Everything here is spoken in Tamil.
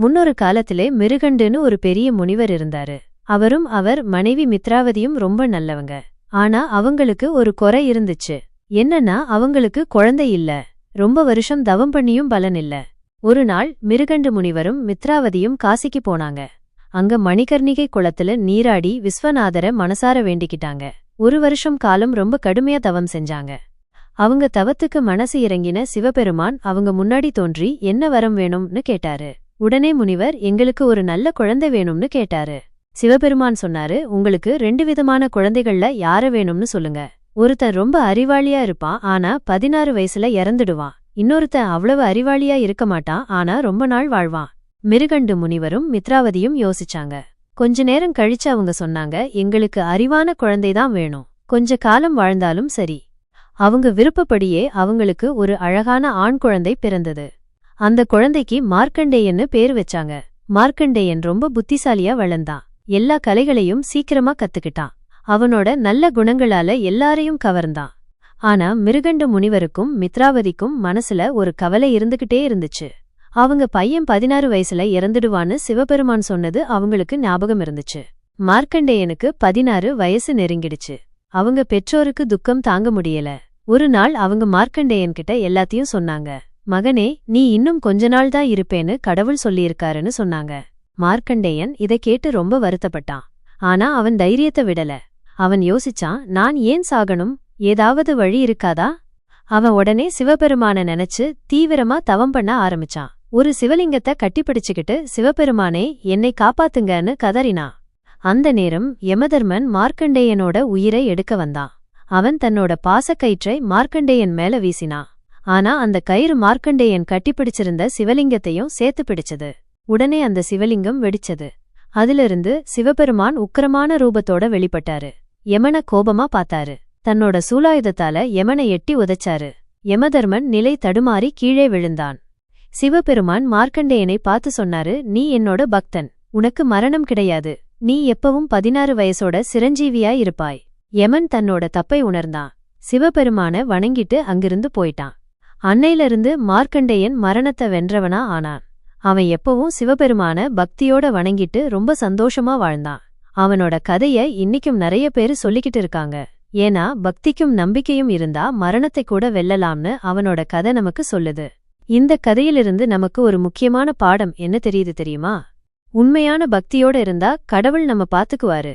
முன்னொரு காலத்திலே மிருகண்டுன்னு ஒரு பெரிய முனிவர் இருந்தாரு. அவரும் அவர் மனைவி மித்ராவதியும் ரொம்ப நல்லவங்க. ஆனா அவங்களுக்கு ஒரு குறை இருந்துச்சு. என்னன்னா அவங்களுக்கு குழந்தை இல்ல. ரொம்ப வருஷம் தவம் பண்ணியும் பலன் இல்ல. ஒரு நாள் மிருகண்டு முனிவரும் மித்ராவதியும் காசிக்கு போனாங்க. அங்க மணிகர்ணிகை குளத்துல நீராடி விஸ்வநாதர மனசார வேண்டிக்கிட்டாங்க. ஒரு வருஷம் காலம் ரொம்ப கடுமையா தவம் செஞ்சாங்க. அவங்க தவத்துக்கு மனசு இறங்கின சிவபெருமான் அவங்க முன்னாடி தோன்றி என்ன வரம் வேணும்னு கேட்டாரு. உடனே முனிவர் எங்களுக்கு ஒரு நல்ல குழந்தை வேணும்னு கேட்டாரு. சிவபெருமான் சொன்னாரு உங்களுக்கு ரெண்டு விதமான குழந்தைகள்ல யார வேணும்னு சொல்லுங்க. ஒருத்தன் ரொம்ப அறிவாளியா இருப்பான் ஆனா பதினாறு வயசுல இறந்துடுவான். இன்னொருத்தன் அவ்வளவு அறிவாளியா இருக்க மாட்டான் ஆனா ரொம்ப நாள் வாழ்வான். மிருகண்டு முனிவரும் மித்ராவதியும் யோசிச்சாங்க. கொஞ்ச நேரம் கழிச்சு அவங்க சொன்னாங்க எங்களுக்கு அறிவான குழந்தைதான் வேணும். கொஞ்ச காலம் வாழ்ந்தாலும் சரி. அவங்க விருப்பப்படியே அவங்களுக்கு ஒரு அழகான ஆண் குழந்தை பிறந்தது. அந்த குழந்தைக்கு மார்க்கண்டேயன்னு பேர் வச்சாங்க. மார்க்கண்டேயன் ரொம்ப புத்திசாலியா வளர்ந்தான் எல்லா கலைகளையும் சீக்கிரமா கத்துக்கிட்டான் அவனோட நல்ல குணங்களால எல்லாரையும் கவர்ந்தான் ஆனா மிருகண்ட முனிவருக்கும் மித்ராவதிக்கும் மனசுல ஒரு கவலை இருந்துகிட்டே இருந்துச்சு. அவங்க பையன் பதினாறு வயசுல இறந்துடுவான்னு சிவபெருமான் சொன்னது அவங்களுக்கு ஞாபகம் இருந்துச்சு. மார்க்கண்டேயனுக்கு பதினாறு வயசு நெருங்கிடுச்சு. அவங்க பெற்றோருக்கு துக்கம் தாங்க முடியல. ஒரு நாள் அவங்க மார்க்கண்டேயன் கிட்ட எல்லாத்தையும் சொன்னாங்க. மகனே நீ இன்னும் கொஞ்ச நாள் தான் இருப்பேன்னு கடவுள் சொல்லியிருக்காருன்னு சொன்னாங்க. மார்க்கண்டேயன் இதை கேட்டு ரொம்ப வருத்தப்பட்டான். ஆனா அவன் தைரியத்தை விடல. அவன் யோசிச்சான் நான் ஏன் சாகணும்? ஏதாவது வழி இருக்காதா? அவன் உடனே சிவபெருமான நினைச்சு தீவிரமா தவம் பண்ண ஆரம்பிச்சான். ஒரு சிவலிங்கத்தை கட்டிப்பிடிச்சுக்கிட்டு சிவபெருமானே என்னை காப்பாத்துங்கன்னு கதறினான். அந்த நேரம் யமதர்மன் மார்க்கண்டேயனோட உயிரை எடுக்க வந்தான். அவன் தன்னோட பாசக்கயிற்றை மார்க்கண்டேயன் மேல வீசினான். ஆனா அந்த கயிறு மார்க்கண்டேயன் கட்டிப்பிடிச்சிருந்த சிவலிங்கத்தையும் சேர்த்து பிடிச்சது. உடனே அந்த சிவலிங்கம் வெடிச்சது. அதிலிருந்து சிவபெருமான் உக்கிரமான ரூபத்தோட வெளிப்பட்டாரு. யமன கோபமா பார்த்தாரு. தன்னோட சூலாயுதத்தால யமனை எட்டி உதைச்சாரு. யமதர்மன் நிலை தடுமாறி கீழே விழுந்தான். சிவபெருமான் மார்க்கண்டேயனை பார்த்து சொன்னாரு நீ என்னோட பக்தன். உனக்கு மரணம் கிடையாது. நீ எப்பவும் பதினாறு வயசோட சிரஞ்சீவியாய் இருப்பாய். யமன் தன்னோட தப்பை உணர்ந்தான். சிவபெருமான வணங்கிட்டு அங்கிருந்து போயிட்டான். அன்னையிலிருந்து மார்க்கண்டேயன் மரணத்தை வென்றவனா ஆனான். அவன் எப்பவும் சிவபெருமான பக்தியோட வணங்கிட்டு ரொம்ப சந்தோஷமா வாழ்ந்தான். அவனோட கதைய இன்னிக்கும் நிறைய பேரு சொல்லிக்கிட்டு இருக்காங்க. ஏன்னா பக்திக்கும் நம்பிக்கையும் இருந்தா மரணத்தை கூட வெல்லலாம்னு அவனோட கதை நமக்கு சொல்லுது. இந்த கதையிலிருந்து நமக்கு ஒரு முக்கியமான பாடம் என்ன தெரியுது தெரியுமா? உண்மையான பக்தியோட இருந்தா கடவுள் நம்ம பாத்துக்குவாரு.